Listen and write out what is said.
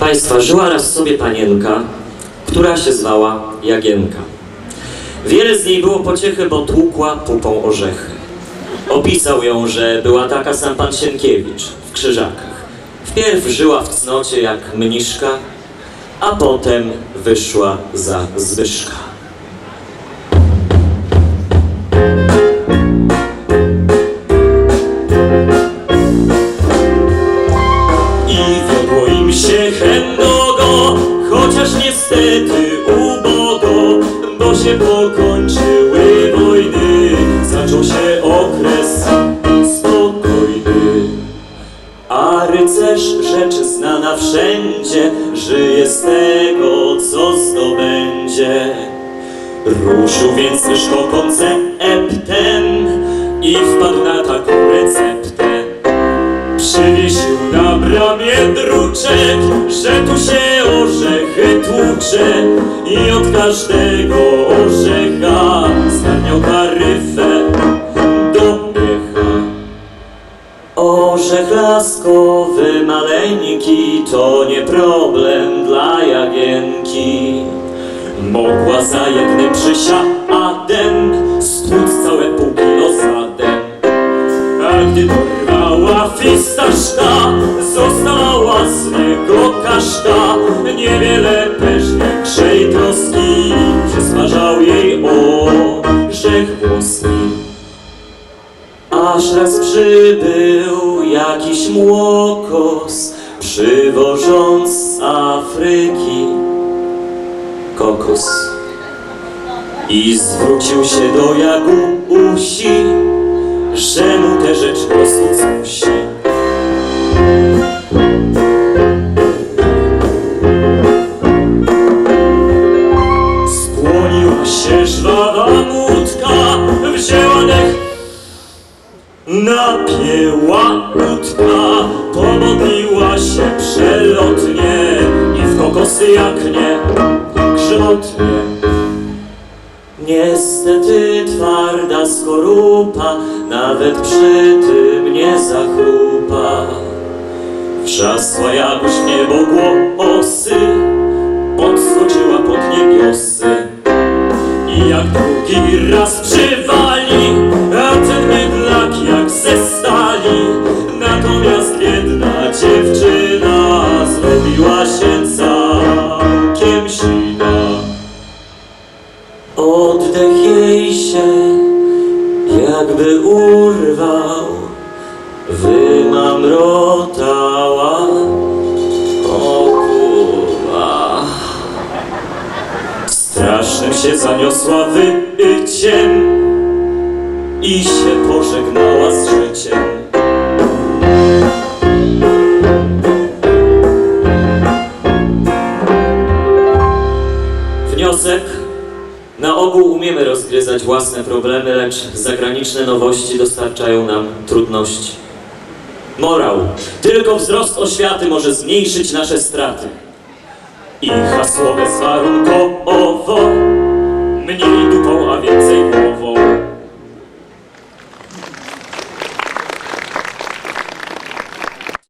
Państwa, żyła raz sobie panienka, która się zwała Jagienka. Wiele z niej było pociechy, bo tłukła pupą orzechy. Opisał ją, że była taka sam pan Sienkiewicz w Krzyżakach. Wpierw żyła w cnocie jak mniszka, a potem wyszła za Zbyszka. Chociaż niestety ubogo, bo się pokończyły wojny, zaczął się okres spokojny. A rycerz, rzecz znana wszędzie, żyje z tego, co zdobędzie. Ruszył więc Zbyszko konceptem i wpadł na taką receptę. I od każdego orzecha zgarniał taryfę do piecha. Orzech laskowy maleńki to nie problem dla Jagienki. Mogła za jednym przysiadem stłuc całe pół kilo zadem. A gdy dorwała fistaszka, Aż raz przybył jakiś młokos, przywożąc z Afryki kokos. I zwrócił się do Jagusi, że mu tę rzecz posłuc musi. Spłoniła się żwawa łódka, napięła łódka, pomodliła się przelotnie i w kokosy jak nie grzmotnie. Niestety twarda skorupa nawet przy tym nie zachrupa. Wrzasła jak już niebo głosy, podskoczyła pod niebiosy. I jak drugi raz Natomiast biedna dziewczyna zrobiła się całkiem sina. Oddech jej się jakby urwał, wymamrotała. O kurwa. Strasznym się zaniosła wyciem i się pożegnała z życiem. Umiemy rozgryzać własne problemy, lecz zagraniczne nowości dostarczają nam trudności. Morał. Tylko wzrost oświaty może zmniejszyć nasze straty. I hasłowe zwarunkowo Mniej dupą, a więcej